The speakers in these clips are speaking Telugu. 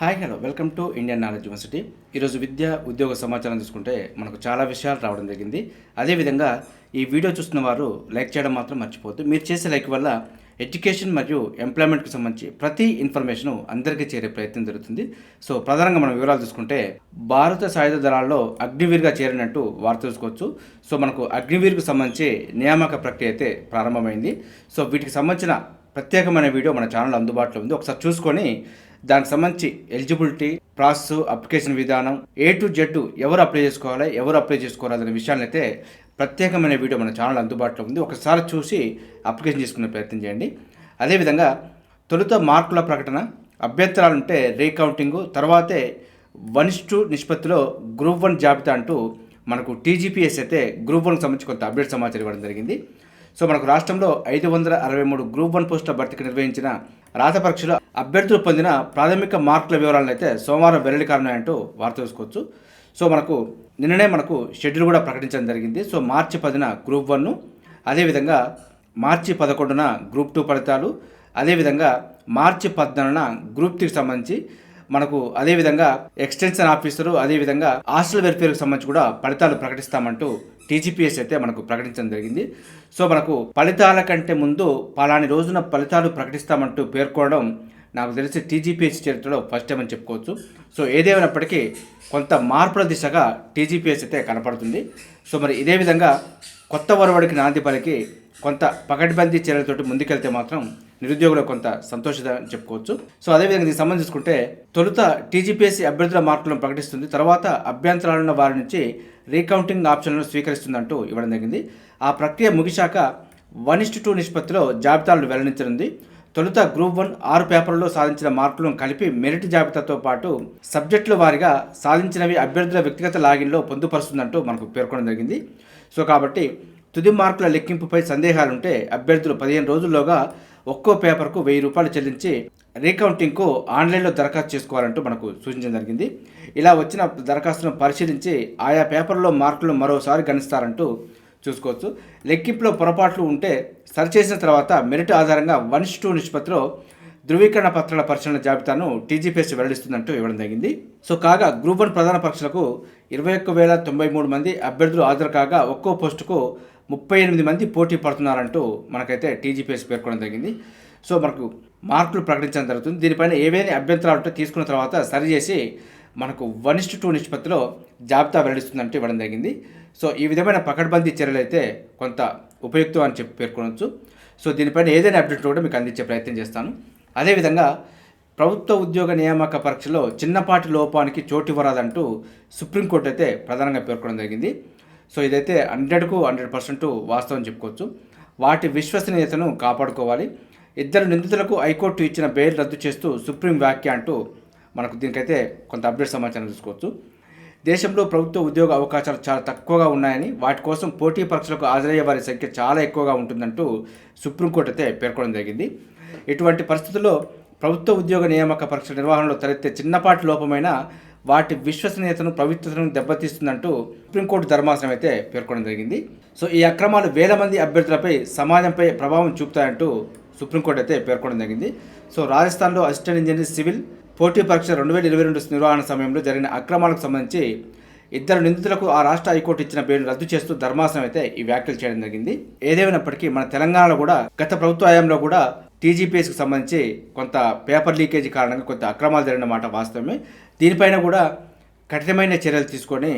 Hi hello welcome to Indian knowledge university ఈరోజు విద్య ఉద్యోగ సమాచారం చూసుకుంటే మనకు చాలా విషయాలు రావడం జరిగింది. అదేవిధంగా ఈ వీడియో చూస్తున్న వారు లైక్ చేయడం మాత్రం మర్చిపోవద్దు. మీరు చేసే లైక్ వల్ల ఎడ్యుకేషన్ మరియు ఎంప్లాయ్మెంట్కి సంబంధించి ప్రతి ఇన్ఫర్మేషన్ అందరికీ చేరే ప్రయత్నం జరుగుతుంది. సో ప్రధానంగా మనం వివరాలు చూసుకుంటే భారత సాయుధ దళాల్లో అగ్నివీర్గా చేరినట్టు వార్త చూసుకోవచ్చు సో మనకు అగ్నివీర్కు సంబంధించి నియామక ప్రక్రియ అయితే ప్రారంభమైంది. సో వీటికి సంబంధించిన ప్రత్యేకమైన వీడియో మన ఛానల్ అందుబాటులో ఉంది. ఒకసారి చూసుకొని దానికి సంబంధించి ఎలిజిబిలిటీ ప్రాసెస్ అప్లికేషన్ విధానం ఏ టు జెడ్ ఎవరు అప్లై చేసుకోవాలి ఎవరు అప్లై చేసుకోవాలి అనే విషయాన్ని అయితే ప్రత్యేకమైన వీడియో మన ఛానల్ అందుబాటులో ఉంది. ఒకసారి చూసి అప్లికేషన్ చేసుకునే ప్రయత్నం చేయండి. అదేవిధంగా తొలుత మార్కుల ప్రకటన అభ్యంతరాలు ఉంటే రీకౌంటింగ్ తర్వాతే వన్ టూ నిష్పత్తిలో గ్రూప్ వన్ జాబితా అంటూ మనకు టీజీపీఎస్ అయితే గ్రూప్ వన్కి సంబంధించి కొంత అప్డేట్ సమాచారం ఇవ్వడం జరిగింది. సో మనకు రాష్ట్రంలో ఐదు వందల అరవై మూడు గ్రూప్ వన్ పోస్టుల భర్తీకి నిర్వహించిన రాత పరీక్షలో అభ్యర్థులు పొందిన ప్రాథమిక మార్కుల వివరాలను అయితే సోమవారం వెల్లడి కానున్నాయంటూ వార్త చూసుకోవచ్చు సో మనకు నిన్ననే మనకు షెడ్యూల్ కూడా ప్రకటించడం జరిగింది. సో మార్చి పదిన గ్రూప్ వన్ అదేవిధంగా మార్చి పదకొండున గ్రూప్ టూ ఫలితాలు అదేవిధంగా మార్చి పద్నాలుగున గ్రూప్ త్రీకి సంబంధించి మనకు అదేవిధంగా ఎక్స్టెన్షన్ ఆఫీసరు అదేవిధంగా హాస్టల్ వెల్ఫేర్కి సంబంధించి కూడా ఫలితాలు ప్రకటిస్తామంటూ టీజీపీఎస్ అయితే మనకు ప్రకటించడం జరిగింది. సో మనకు ఫలితాల కంటే ముందు పలాని రోజున ఫలితాలు ప్రకటిస్తామంటూ పేర్కొనడం నాకు తెలిసి టీజీపీఎస్ చరిత్రలో ఫస్ట్ టైం అని చెప్పుకోవచ్చు. సో ఏదేమైనప్పటికీ కొంత మార్పుల దిశగా టీజీపీఎస్ అయితే కనపడుతుంది. సో మరి ఇదే విధంగా కొత్త వరవడికి నాంది పలికి కొంత పకడ్బందీ చర్యలతోటి ముందుకెళ్తే మాత్రం నిరుద్యోగులు కొంత సంతోషత చెప్పుకోవచ్చు. సో అదేవిధంగా దీనికి సంబంధించుకుంటే తొలుత టీజీపీఎస్సీ అభ్యర్థుల మార్కులను ప్రకటిస్తుంది. తర్వాత అభ్యంతరాలున్న వారి నుంచి రీకౌంటింగ్ ఆప్షన్లను స్వీకరిస్తుందంటూ ఇవ్వడం జరిగింది. ఆ ప్రక్రియ ముగిశాక వన్ ఇస్టు టూ నిష్పత్తిలో జాబితాలను వెల్లడించనుంది. తొలుత గ్రూప్ వన్ ఆరు పేపర్లలో సాధించిన మార్కులను కలిపి మెరిట్ జాబితాతో పాటు సబ్జెక్టుల వారిగా సాధించినవి అభ్యర్థుల వ్యక్తిగత లాగిన్లో పొందుపరుస్తుందంటూ మనకు పేర్కొనడం జరిగింది. సో కాబట్టి తుది మార్కుల లెక్కింపుపై సందేహాలుంటే అభ్యర్థులు పదిహేను రోజుల్లోగా ఒక్కో పేపర్కు వెయ్యి రూపాయలు చెల్లించి రీకౌంటింగ్కు ఆన్లైన్లో దరఖాస్తు చేసుకోవాలంటూ మనకు సూచించడం జరిగింది. ఇలా వచ్చిన దరఖాస్తును పరిశీలించి ఆయా పేపర్లో మార్కులను మరోసారి గణిస్తారంటూ చూసుకోవచ్చు. లెక్కింపులో పొరపాట్లు ఉంటే సరిచేసిన తర్వాత మెరిట్ ఆధారంగా వన్ టూ నిష్పత్తిలో ధృవీకరణ పత్రాల పరిశీలన జాబితాను టీజీపీఎస్ వెల్లడిస్తుందంటూ ఇవ్వడం జరిగింది. సో కాగా గ్రూప్ వన్ ప్రధాన పరీక్షలకు ఇరవై ఒక్క వేల తొంభై మూడు మంది అభ్యర్థులు హాజరు కాగా ఒక్కో పోస్టుకు ముప్పై ఎనిమిది మంది పోటీ పడుతున్నారంటూ మనకైతే టీజీపీఎస్ పేర్కొనడం జరిగింది. సో మనకు మార్కులు ప్రకటించడం జరుగుతుంది. దీనిపైన ఏవైనా అభ్యంతరాలు ఉంటే తీసుకున్న తర్వాత సరిచేసి మనకు వన్ ఇస్టు టూ నిష్పత్తిలో జాబితా వెల్లడిస్తుందంటూ ఇవ్వడం జరిగింది. సో ఈ విధమైన పకడ్బందీ చర్యలు అయితే కొంత ఉపయుక్తం అని చెప్పి పేర్కొనవచ్చు సో దీనిపైన ఏదైనా అప్డేట్ కూడా మీకు అందించే ప్రయత్నం చేస్తాను. అదేవిధంగా ప్రభుత్వ ఉద్యోగ నియామక పరీక్షలో చిన్నపాటి లోపానికి చోటు ఇవ్వరాదంటూ సుప్రీంకోర్టు అయితే ప్రధానంగా పేర్కొనడం జరిగింది. సో ఇదైతే హండ్రెడ్కు హండ్రెడ్ పర్సెంట్ వాస్తవం చెప్పుకోవచ్చు. వాటి విశ్వసనీయతను కాపాడుకోవాలి. ఇద్దరు నిందితులకు హైకోర్టు ఇచ్చిన బెయిల్ రద్దు చేస్తూ సుప్రీం వ్యాఖ్య అంటూ మనకు దీనికైతే కొంత అప్డేట్ సమాచారం చూసుకోవచ్చు దేశంలో ప్రభుత్వ ఉద్యోగ అవకాశాలు చాలా తక్కువగా ఉన్నాయని వాటి కోసం పోటీ పరీక్షలకు హాజరయ్యే వారి సంఖ్య చాలా ఎక్కువగా ఉంటుందంటూ సుప్రీంకోర్టు అయితే పేర్కొనడం జరిగింది. ఇటువంటి పరిస్థితుల్లో ప్రభుత్వ ఉద్యోగ నియామక పరీక్షల నిర్వహణలో తలెత్తే చిన్నపాటి లోపమైన వాటి విశ్వసనీయతను పవిత్రతను దెబ్బతీస్తుందంటూ సుప్రీంకోర్టు ధర్మాసనం అయితే పేర్కొనడం జరిగింది. సో ఈ అక్రమాలు వేల మంది అభ్యర్థులపై సమాజంపై ప్రభావం చూపుతాయంటూ సుప్రీంకోర్టు అయితే పేర్కొనడం జరిగింది. సో రాజస్థాన్లో అసిస్టెంట్ ఇంజనీర్ సివిల్ పోటీ పరీక్ష రెండు వేల ఇరవై రెండు నిర్వహణ సమయంలో జరిగిన అక్రమాలకు సంబంధించి ఇద్దరు నిందితులకు ఆ రాష్ట్ర హైకోర్టు ఇచ్చిన బెయిల్ రద్దు చేస్తూ ధర్మాసనం అయితే ఈ వ్యాఖ్యలు చేయడం జరిగింది. ఏదేమైనప్పటికీ మన తెలంగాణలో కూడా గత ప్రభుత్వ హయాంలో కూడా టీజీపీఎస్కి సంబంధించి కొంత పేపర్ లీకేజీ కారణంగా కొంత అక్రమాలు జరిగిన మాట వాస్తవమే. దీనిపైన కూడా కఠినమైన చర్యలు తీసుకొని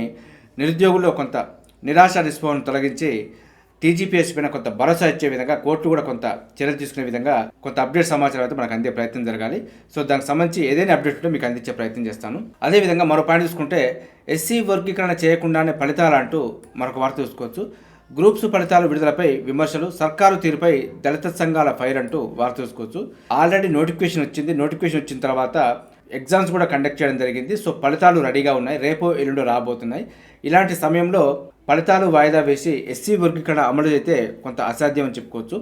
నిరుద్యోగుల్లో కొంత నిరాశ నిస్పృహను తొలగించి టీజీపీఎస్ పైన కొంత భరోసా ఇచ్చే విధంగా కోర్టు కూడా కొంత చర్యలు తీసుకునే విధంగా కొంత అప్డేట్ సమాచారం అయితే మనకు అందే ప్రయత్నం జరగాలి. సో దానికి సంబంధించి ఏదైనా అప్డేట్ ఉంటే మీకు అందించే ప్రయత్నం చేస్తాను. అదేవిధంగా మరో పాయింట్ చూసుకుంటే ఎస్సీ వర్గీకరణ చేయకుండానే ఫలితాలు అంటూ మరొక వార్త చూసుకోవచ్చు. గ్రూప్స్ ఫలితాలు విడుదలపై విమర్శలు సర్కారు తీరుపై దళిత సంఘాల ఫైర్ అంటూ వార్త చూసుకోవచ్చు ఆల్రెడీ నోటిఫికేషన్ వచ్చింది. నోటిఫికేషన్ వచ్చిన తర్వాత ఎగ్జామ్స్ కూడా కండక్ట్ చేయడం జరిగింది. సో ఫలితాలు రెడీగా ఉన్నాయి. రేపో ఎల్లుండో రాబోతున్నాయి. ఇలాంటి సమయంలో ఫలితాలు వాయిదా వేసి ఎస్సీ వర్గీకరణ అమలు అయితే కొంత అసాధ్యం అని చెప్పుకోవచ్చు.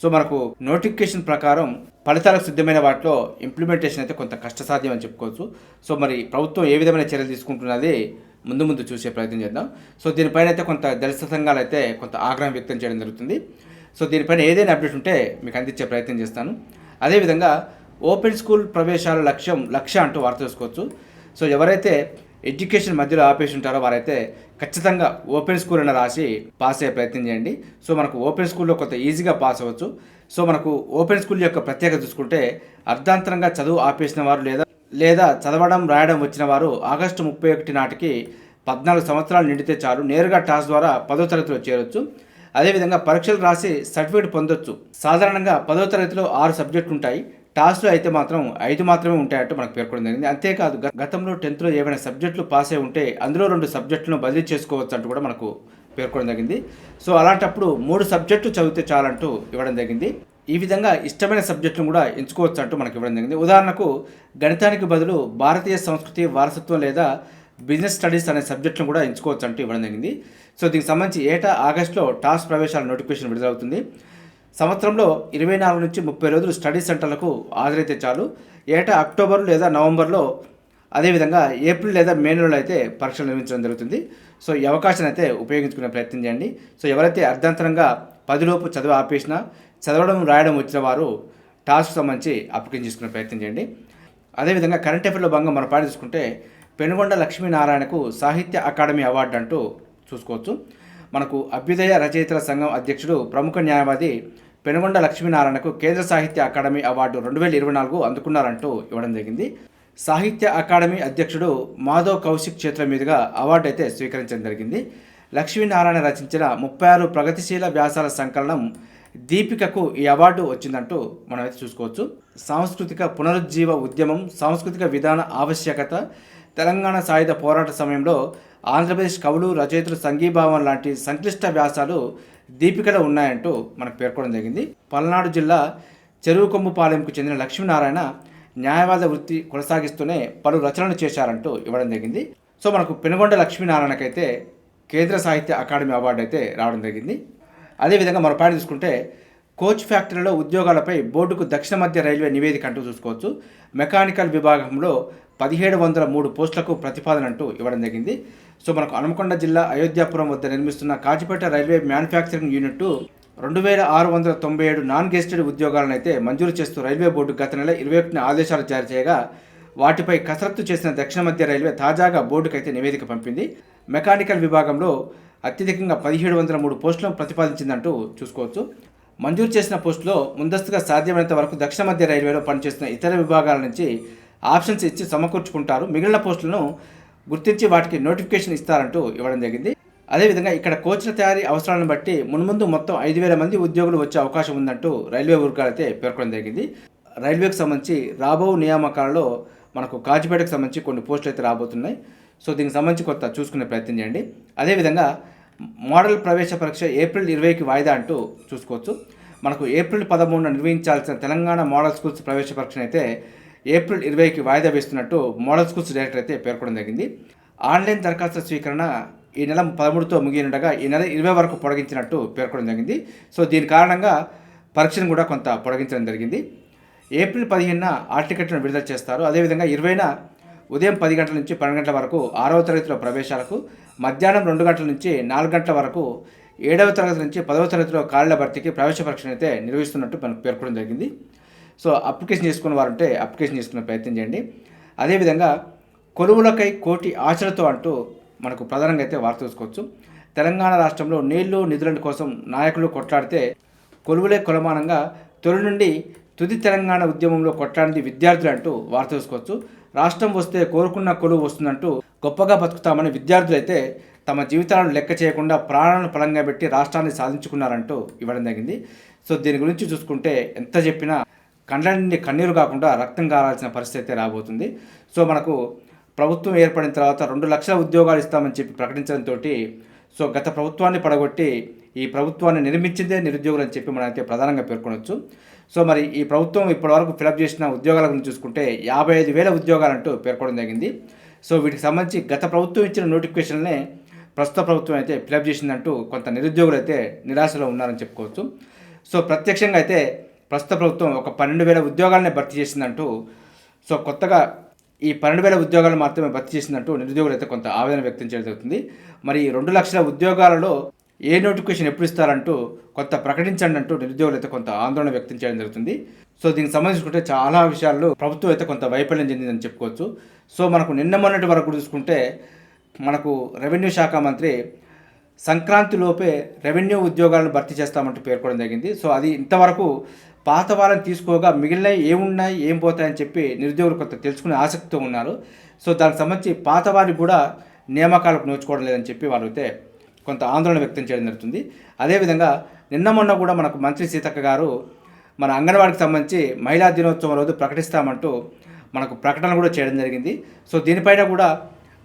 సో మనకు నోటిఫికేషన్ ప్రకారం ఫలితాలకు సిద్ధమైన వాటిలో ఇంప్లిమెంటేషన్ అయితే కొంత కష్టసాధ్యం అని చెప్పుకోవచ్చు. సో మరి ప్రభుత్వం ఏ విధమైన చర్యలు తీసుకుంటున్నది ముందు ముందు చూసే ప్రయత్నం చేద్దాం. సో దీనిపైన అయితే కొంత దళిత సంఘాలు అయితే కొంత ఆగ్రహం వ్యక్తం చేయడం జరుగుతుంది. సో దీనిపైన ఏదైనా అప్డేట్ ఉంటే మీకు అందించే ప్రయత్నం చేస్తాను. అదేవిధంగా ఓపెన్ స్కూల్ ప్రవేశాల లక్ష్యం లక్ష్య అంటూ వార్త చేసుకోవచ్చు. సో ఎవరైతే ఎడ్యుకేషన్ మధ్యలో ఆపేసి ఉంటారో వారైతే ఖచ్చితంగా ఓపెన్ స్కూల్ అని రాసి పాస్ అయ్యే ప్రయత్నం చేయండి. సో మనకు ఓపెన్ స్కూల్లో కొంత ఈజీగా పాస్ అవ్వచ్చు. సో మనకు ఓపెన్ స్కూల్ యొక్క ప్రత్యేకత చూసుకుంటే అర్ధాంతరంగా చదువు ఆపేసిన వారు లేదా లేదా చదవడం రాయడం వచ్చిన వారు ఆగస్టు ముప్పై ఒకటి నాటికి పద్నాలుగు సంవత్సరాలు నిండితే చాలు. నేరుగా టాస్ ద్వారా పదో తరగతిలో చేరొచ్చు. అదేవిధంగా పరీక్షలు రాసి సర్టిఫికేట్ పొందొచ్చు. సాధారణంగా పదో తరగతిలో ఆరు సబ్జెక్టులు ఉంటాయి టాస్లో అయితే మాత్రం ఐదు మాత్రమే ఉంటాయంటూ మనకు పేర్కొనడం జరిగింది. అంతేకాదు గతంలో టెన్త్లో ఏవైనా సబ్జెక్టులు పాస్ అయి ఉంటే అందులో రెండు సబ్జెక్టులను బదిలీ చేసుకోవచ్చు అంటూ కూడా మనకు పేర్కొనడం జరిగింది. సో అలాంటప్పుడు మూడు సబ్జెక్టులు చదివితే చాలంటూ ఇవ్వడం జరిగింది. ఈ విధంగా ఇష్టమైన సబ్జెక్టులను కూడా ఎంచుకోవచ్చు అంటూ మనకు ఇవ్వడం జరిగింది. ఉదాహరణకు గణితానికి బదులు భారతీయ సంస్కృతి వారసత్వం లేదా బిజినెస్ స్టడీస్ అనే సబ్జెక్టులను కూడా ఎంచుకోవచ్చు అంటూ ఇవ్వడం జరిగింది. సో దీనికి సంబంధించి ఏటా ఆగస్టులో టాస్ ప్రవేశాల నోటిఫికేషన్ విడుదలవుతుంది. సంవత్సరంలో ఇరవై నాలుగు నుంచి ముప్పై రోజులు స్టడీ సెంటర్లకు హాజరైతే చాలు. ఏటా అక్టోబర్ లేదా నవంబర్లో అదేవిధంగా ఏప్రిల్ లేదా మే నెలలో అయితే పరీక్షలు నిర్వహించడం జరుగుతుంది. సో ఈ అవకాశాన్ని అయితే ఉపయోగించుకునే ప్రయత్నం చేయండి. సో ఎవరైతే అర్ధాంతరంగా పదిలోపు చదువు ఆపేసినా చదవడం రాయడం వచ్చిన వారు టాస్క్ సంబంధించి అప్లికేషన్ చేసుకునే ప్రయత్నం చేయండి. అదేవిధంగా కరెంట్ అఫేర్లో భాగంగా మనం పాటు చూసుకుంటే పెనుగొండ లక్ష్మీనారాయణకు సాహిత్య అకాడమీ అవార్డు అంటూ చూసుకోవచ్చు. మనకు అభ్యుదయ రచయితల సంఘం అధ్యక్షుడు ప్రముఖ న్యాయవాది పెనుగొండ లక్ష్మీనారాయణకు కేంద్ర సాహిత్య అకాడమీ అవార్డు రెండు వేల ఇరవై నాలుగు అందుకున్నారంటూ ఇవ్వడం జరిగింది. సాహిత్య అకాడమీ అధ్యక్షుడు మాధవ్ కౌశిక్ చేతుల మీదుగా అవార్డు అయితే స్వీకరించడం జరిగింది. లక్ష్మీనారాయణ రచించిన ముప్పై ఆరు ప్రగతిశీల వ్యాసాల సంకలనం దీపికకు ఈ అవార్డు వచ్చిందంటూ మనమైతే చూసుకోవచ్చు. సాంస్కృతిక పునరుజ్జీవ ఉద్యమం సాంస్కృతిక విధాన ఆవశ్యకత తెలంగాణ సాయుధ పోరాట సమయంలో ఆంధ్రప్రదేశ్ కవులు రచయితలు సంఘీభావం లాంటి సంక్లిష్ట వ్యాసాలు దీపికలో ఉన్నాయంటూ మనకు పేర్కొనడం జరిగింది. పల్నాడు జిల్లా చెరువుకొమ్ముపాలెంకు చెందిన లక్ష్మీనారాయణ న్యాయవాద వృత్తి కొనసాగిస్తూనే పలు రచనలు చేశారంటూ ఇవ్వడం జరిగింది. సో మనకు పెనుగొండ లక్ష్మీనారాయణకైతే కేంద్ర సాహిత్య అకాడమీ అవార్డు అయితే రావడం జరిగింది. అదేవిధంగా మరో పాయింట్ చూసుకుంటే కోచ్ ఫ్యాక్టరీలో ఉద్యోగాలపై బోర్డుకు దక్షిణ మధ్య రైల్వే నివేదిక అంటూ చూసుకోవచ్చు. మెకానికల్ విభాగంలో పదిహేడు వందల మూడు పోస్టులకు ప్రతిపాదన అంటూ ఇవ్వడం జరిగింది. సో మనకు హనుమకొండ జిల్లా అయోధ్యాపురం వద్ద నిర్మిస్తున్న కాచిపేట రైల్వే మ్యానుఫ్యాక్చరింగ్ యూనిట్ రెండు వేల ఆరు వందల తొంభై ఏడు నాన్ గెస్టెడ్ ఉద్యోగాలను అయితే మంజూరు చేస్తూ రైల్వే బోర్డు గత నెల ఇరవై ఒకటిన ఆదేశాలు జారీ చేయగా వాటిపై కసరత్తు చేసిన దక్షిణ మధ్య రైల్వే తాజాగా బోర్డుకైతే నివేదిక పంపింది. మెకానికల్ విభాగంలో అత్యధికంగా పదిహేడు వందల మూడు పోస్టులను ప్రతిపాదించిందంటూ చూసుకోవచ్చు. మంజూరు చేసిన పోస్టులో ముందస్తుగా సాధ్యమైనంత వరకు దక్షిణ మధ్య రైల్వేలో పనిచేస్తున్న ఇతర విభాగాల నుంచి ఆప్షన్స్ ఇచ్చి సమకూర్చుకుంటారు. మిగిలిన పోస్టులను గుర్తించి వాటికి నోటిఫికేషన్ ఇస్తారంటూ ఇవ్వడం జరిగింది. అదేవిధంగా ఇక్కడ కోచ్ల తయారీ అవసరాలను బట్టి మున్ముందు మొత్తం ఐదు వేల మంది ఉద్యోగులు వచ్చే అవకాశం ఉందంటూ రైల్వే వర్గాలు అయితే పేర్కొనడం జరిగింది. రైల్వేకి సంబంధించి రాబో నియామకాలలో మనకు కాచిపేటకు సంబంధించి కొన్ని పోస్టులు అయితే రాబోతున్నాయి. సో దీనికి సంబంధించి కొత్త చూసుకునే ప్రయత్నం చేయండి. అదేవిధంగా మోడల్ ప్రవేశ పరీక్ష ఏప్రిల్ ఇరవైకి వాయిదా అంటూ చూసుకోవచ్చు. మనకు ఏప్రిల్ పదమూడున నిర్వహించాల్సిన తెలంగాణ మోడల్ స్కూల్స్ ప్రవేశ పరీక్షను అయితే ఏప్రిల్ ఇరవైకి వాయిదా వేస్తున్నట్టు మోడల్ స్కూల్స్ డైరెక్టర్ అయితే పేర్కొనడం జరిగింది. ఆన్లైన్ దరఖాస్తు స్వీకరణ ఈ నెల పదమూడుతో ముగియనుండగా ఈ నెల ఇరవై వరకు పొడిగించినట్టు పేర్కొనడం జరిగింది. సో దీని కారణంగా పరీక్షను కూడా కొంత పొడిగించడం జరిగింది. ఏప్రిల్ పదిహేనున ఆర్టికెట్లను విడుదల చేస్తారు. అదేవిధంగా ఇరవైన ఉదయం పది గంటల నుంచి పన్నెండు గంటల వరకు ఆరవ తరగతిలో ప్రవేశాలకు మధ్యాహ్నం రెండు గంటల నుంచి నాలుగు గంటల వరకు ఏడవ తరగతి నుంచి పదవ తరగతిలో ఖాళీల భర్తీకి ప్రవేశ పరీక్షను అయితే నిర్వహిస్తున్నట్టు మనకు పేర్కొనడం జరిగింది. సో అప్లికేషన్ చేసుకున్న వారు ఉంటే అప్లికేషన్ చేసుకునే ప్రయత్నం చేయండి. అదేవిధంగా కొలువులకై కోటి ఆశలతో అంటూ మనకు ప్రధానంగా అయితే వార్త చూసుకోవచ్చు. తెలంగాణ రాష్ట్రంలో నీళ్ళు నిధుల కోసం నాయకులు కొట్లాడితే కొలువులే కొలమానంగా తొలి నుండి తుది తెలంగాణ ఉద్యమంలో కొట్లాడింది విద్యార్థులు అంటూ వార్త చూసుకోవచ్చు. రాష్ట్రం వస్తే కోరుకున్న కొలువు వస్తుందంటూ గొప్పగా బతుకుతామని విద్యార్థులైతే తమ జీవితాలను లెక్క చేయకుండా ప్రాణాలను పలంగా పెట్టి రాష్ట్రాన్ని సాధించుకున్నారంటూ ఇవ్వడం జరిగింది. సో దీని గురించి చూసుకుంటే ఎంత చెప్పినా కండ్ల నుండి కన్నీరు కాకుండా రక్తం కారాల్సిన పరిస్థితి అయితే రాబోతుంది. సో మనకు ప్రభుత్వం ఏర్పడిన తర్వాత రెండు లక్షల ఉద్యోగాలు ఇస్తామని చెప్పి ప్రకటించడంతో సో గత ప్రభుత్వాన్ని పడగొట్టి ఈ ప్రభుత్వాన్ని నిర్మించిందే నిరుద్యోగులు అని చెప్పి మనం అయితే ప్రధానంగా పేర్కొనవచ్చు సో మరి ఈ ప్రభుత్వం ఇప్పటివరకు ఫిలప్ చేసిన ఉద్యోగాల గురించి చూసుకుంటే యాభై ఐదు వేల ఉద్యోగాలంటూ పేర్కొనడం జరిగింది. సో వీటికి సంబంధించి గత ప్రభుత్వం ఇచ్చిన నోటిఫికేషన్నే ప్రస్తుత ప్రభుత్వం అయితే ఫిలప్ చేసిందంటూ కొంత నిరుద్యోగులు అయితే నిరాశలో ఉన్నారని చెప్పుకోవచ్చు. సో ప్రత్యక్షంగా అయితే ప్రస్తుత ప్రభుత్వం ఒక పన్నెండు వేల ఉద్యోగాలనే భర్తీ చేసిందంటూ సో కొత్తగా ఈ పన్నెండు వేల ఉద్యోగాలు మాత్రమే భర్తీ చేసిందంటూ నిరుద్యోగులు అయితే కొంత ఆవేదన వ్యక్తం చేయడం జరుగుతుంది. మరి రెండు లక్షల ఉద్యోగాలలో ఏ నోటిఫికేషన్ ఎప్పుడు ఇస్తారంటూ కొంత ప్రకటించండి అంటూ నిరుద్యోగులు అయితే కొంత ఆందోళన వ్యక్తం చేయడం జరుగుతుంది. సో దీనికి సంబంధించుకుంటే చాలా విషయాల్లో ప్రభుత్వం అయితే కొంత వైఫల్యం చెందిందని చెప్పుకోవచ్చు. సో మనకు నిన్న మొన్నటి వరకు చూసుకుంటే మనకు రెవెన్యూ శాఖ మంత్రి సంక్రాంతిలోపే రెవెన్యూ ఉద్యోగాలను భర్తీ చేస్తామంటూ పేర్కొనడం జరిగింది. సో అది ఇంతవరకు పాత వారం తీసుకోగా మిగిలిన ఏమున్నాయి ఏం పోతాయని చెప్పి నిరుద్యోగులు కొంత తెలుసుకునే ఆసక్తితో ఉన్నారు. సో దానికి సంబంధించి పాత వారికి కూడా నియామకాలకు నోచుకోవడం లేదని చెప్పి వాళ్ళు అయితే కొంత ఆందోళన వ్యక్తం చేయడం జరుగుతుంది. అదేవిధంగా నిన్న మొన్న కూడా మనకు మంత్రి సీతక్క గారు మన అంగన్వాడికి సంబంధించి మహిళా దినోత్సవం రోజు ప్రకటిస్తామంటూ మనకు ప్రకటన కూడా చేయడం జరిగింది. సో దీనిపైన కూడా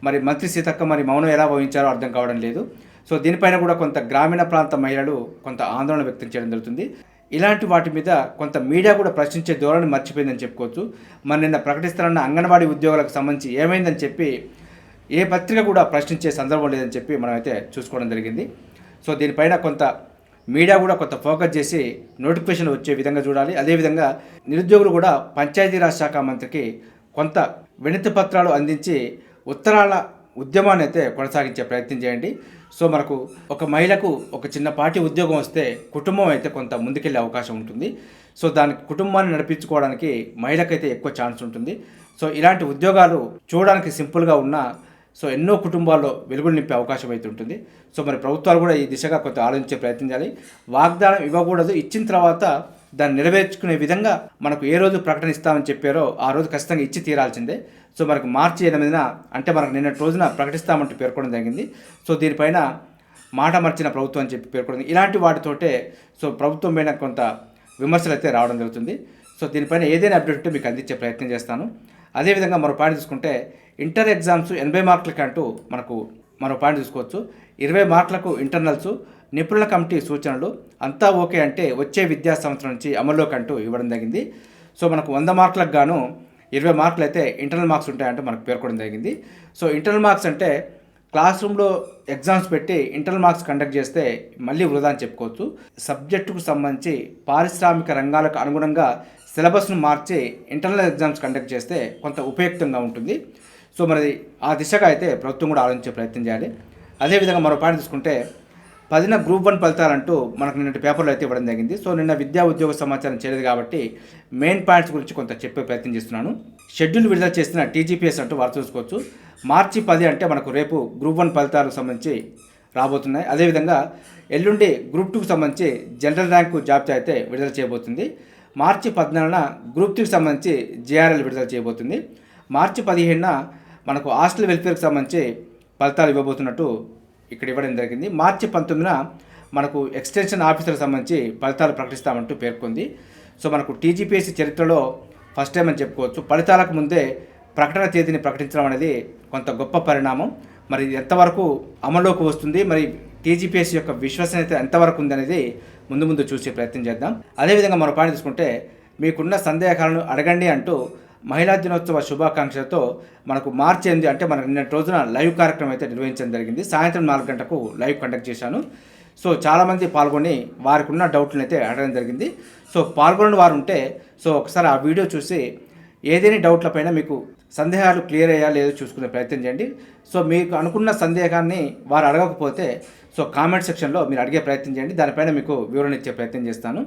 మరి మంత్రి సీతక్క మరి మౌనం ఎలా వహించారో అర్థం కావడం లేదు. సో దీనిపైన కూడా కొంత గ్రామీణ ప్రాంత మహిళలు కొంత ఆందోళన వ్యక్తం చేయడం జరుగుతుంది. ఇలాంటి వాటి మీద కొంత మీడియా కూడా ప్రశ్నించే ధోరణి మర్చిపోయిందని చెప్పుకోవచ్చు. మరి నిన్న ప్రకటిస్తానన్న అంగన్వాడీ ఉద్యోగులకు సంబంధించి ఏమైందని చెప్పి ఏ పత్రిక కూడా ప్రశ్నించే సందర్భం లేదని చెప్పి మనమైతే చూసుకోవడం జరిగింది. సో దీనిపైన కొంత మీడియా కూడా కొంత ఫోకస్ చేసి నోటిఫికేషన్ వచ్చే విధంగా చూడాలి. అదేవిధంగా నిరుద్యోగులు కూడా పంచాయతీరాజ్ శాఖ మంత్రికి కొంత వినతి పత్రాలు అందించి ఉత్తరాల ఉద్యమాన్ని అయితే కొనసాగించే ప్రయత్నం చేయండి. సో మనకు ఒక మహిళకు ఒక చిన్నపాటి ఉద్యోగం వస్తే కుటుంబం అయితే కొంత ముందుకెళ్ళే అవకాశం ఉంటుంది. సో దానికి కుటుంబాన్ని నడిపించుకోవడానికి మహిళకైతే ఎక్కువ ఛాన్స్ ఉంటుంది. సో ఇలాంటి ఉద్యోగాలు చూడడానికి సింపుల్గా ఉన్నా సో ఎన్నో కుటుంబాల్లో వెలుగులు నింపే అవకాశం అయితే ఉంటుంది. సో మరి ప్రభుత్వాలు కూడా ఈ దిశగా కొంత ఆలోచించే ప్రయత్నం చేయాలి. వాగ్దానం ఇవ్వకూడదు. ఇచ్చిన తర్వాత దాన్ని నెరవేర్చుకునే విధంగా మనకు ఏ రోజు ప్రకటన ఇస్తామని చెప్పారో ఆ రోజు ఖచ్చితంగా ఇచ్చి తీరాల్సిందే. సో మనకు మార్చి ఎనిమిదిన అంటే మనకు నిన్నటి రోజున ప్రకటిస్తామంటూ పేర్కొనడం జరిగింది. సో దీనిపైన మాట మర్చిన ప్రభుత్వం అని చెప్పి పేర్కొంది ఇలాంటి వాటితోటే సో ప్రభుత్వం పైన కొంత విమర్శలు అయితే రావడం జరుగుతుంది. సో దీనిపైన ఏదైనా అప్డేట్ ఉంటే మీకు అందించే ప్రయత్నం చేస్తాను. అదేవిధంగా మరో పాయింట్ తీసుకుంటే ఇంటర్ ఎగ్జామ్స్ ఎనభై మార్కులకి అంటూ మనకు మరో పాయింట్ తీసుకోవచ్చు. ఇరవై మార్కులకు ఇంటర్నల్స్ నిపుణుల కమిటీ సూచనలు అంతా ఓకే అంటే వచ్చే విద్యా సంవత్సరం నుంచి అమల్లోకి అంటూ ఇవ్వడం జరిగింది. సో మనకు వంద మార్కులకు గాను ఇరవై మార్కులు అయితే ఇంటర్నల్ మార్క్స్ ఉంటాయంటూ మనకు పేర్కొనడం జరిగింది. సో ఇంటర్నల్ మార్క్స్ అంటే క్లాస్ రూమ్లో ఎగ్జామ్స్ పెట్టి ఇంటర్నల్ మార్క్స్ కండక్ట్ చేస్తే మళ్ళీ వృధా అని చెప్పుకోవచ్చు. సబ్జెక్టుకు సంబంధించి పారిశ్రామిక రంగాలకు అనుగుణంగా సిలబస్ను మార్చి ఇంటర్నల్ ఎగ్జామ్స్ కండక్ట్ చేస్తే కొంత ఉపయుక్తంగా ఉంటుంది. సో మరి ఆ దిశగా అయితే ప్రభుత్వం కూడా ఆలోచించే ప్రయత్నం చేయాలి. అదేవిధంగా మరో పాయింట్ తీసుకుంటే పదిన గ్రూప్ వన్ ఫలితాలంటూ మనకు నిన్నటి పేపర్లో అయితే ఇవ్వడం జరిగింది. సో నిన్న విద్యా ఉద్యోగ సమాచారం చేయలేదు కాబట్టి మెయిన్ పాయింట్స్ గురించి కొంత చెప్పే ప్రయత్నం చేస్తున్నాను. షెడ్యూల్ విడుదల చేసిన టీజీపీఎస్ అంటూ వారు చూసుకోవచ్చు. మార్చి పది అంటే మనకు రేపు గ్రూప్ వన్ ఫలితాలకు సంబంధించి రాబోతున్నాయి. అదేవిధంగా ఎల్లుండి గ్రూప్ టూకి సంబంధించి జనరల్ ర్యాంకు జాబితా అయితే విడుదల చేయబోతుంది. మార్చి పద్నాలుగున గ్రూప్ త్రీకి సంబంధించి జేఆర్ఎల్ విడుదల చేయబోతుంది. మార్చి పదిహేనున మనకు హాస్టల్ వెల్ఫేర్కి సంబంధించి ఫలితాలు ఇవ్వబోతున్నట్టు ఇక్కడ ఇవ్వడం జరిగింది. మార్చి పంతొమ్మిదిన మనకు ఎక్స్టెన్షన్ ఆఫీసర్కి సంబంధించి ఫలితాలు ప్రకటిస్తామంటూ పేర్కొంది. సో మనకు టీజీపీఎస్సీ చరిత్రలో ఫస్ట్ టైం అని చెప్పుకోవచ్చు. ఫలితాలకు ముందే ప్రకటన తేదీని ప్రకటించడం అనేది కొంత గొప్ప పరిణామం. మరి ఇది ఎంతవరకు అమల్లోకి వస్తుంది? మరి టీజీపీఎస్సీ యొక్క విశ్వసనీయత ఎంతవరకు ఉందనేది ముందు ముందు చూసే ప్రయత్నం చేద్దాం. అదేవిధంగా మరో పాయింట్ తీసుకుంటే మీకున్న సందేహాలను అడగండి అంటూ మహిళా దినోత్సవ శుభాకాంక్షలతో మనకు మార్చి ఎనిమిది అంటే మనకు నిన్నటి రోజున లైవ్ కార్యక్రమం అయితే నిర్వహించడం జరిగింది. సాయంత్రం నాలుగు గంటలకు లైవ్ కండక్ట్ చేశాను. సో చాలామంది పాల్గొని వారికి ఉన్న డౌట్లను అయితే అడగడం జరిగింది. సో పాల్గొని వారు ఉంటే సో ఒకసారి ఆ వీడియో చూసి ఏదైనా డౌట్లపైన మీకు సందేహాలు క్లియర్ అయ్యా లేదో చూసుకునే ప్రయత్నం చేయండి. సో మీకు అనుకున్న సందేహాన్ని వారు అడగకపోతే సో కామెంట్ సెక్షన్లో మీరు అడిగే ప్రయత్నం చేయండి. దానిపైన మీకు వివరణ ఇచ్చే ప్రయత్నం చేస్తాను.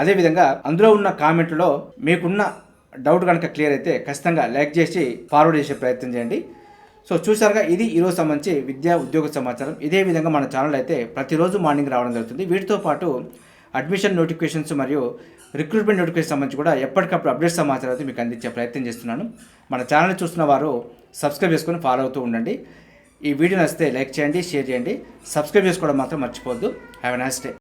అదేవిధంగా అందులో ఉన్న కామెంట్లో మీకున్న డౌట్ కనుక క్లియర్ అయితే ఖచ్చితంగా లైక్ చేసి ఫార్వర్డ్ చేసే ప్రయత్నం చేయండి. సో చూసారుగా ఇది ఈరోజు సంబంధించి విద్యా ఉద్యోగ సమాచారం. ఇదే విధంగా మన ఛానల్ అయితే ప్రతిరోజు మార్నింగ్ రావడం జరుగుతుంది. వీటితో పాటు అడ్మిషన్ నోటిఫికేషన్స్ మరియు రిక్రూట్మెంట్ నోటిఫికేషన్ సంబంధించి కూడా ఎప్పటికప్పుడు అప్డేట్ సమాచారం అయితే మీకు అందించే ప్రయత్నం చేస్తున్నాను. మన ఛానల్ చూస్తున్న వారు సబ్స్క్రైబ్ చేసుకొని ఫాలో అవుతూ ఉండండి. ఈ వీడియో నచ్చితే లైక్ చేయండి షేర్ చేయండి. సబ్స్క్రైబ్ చేసుకోవడం మాత్రం మర్చిపోవద్దు. Have a nice day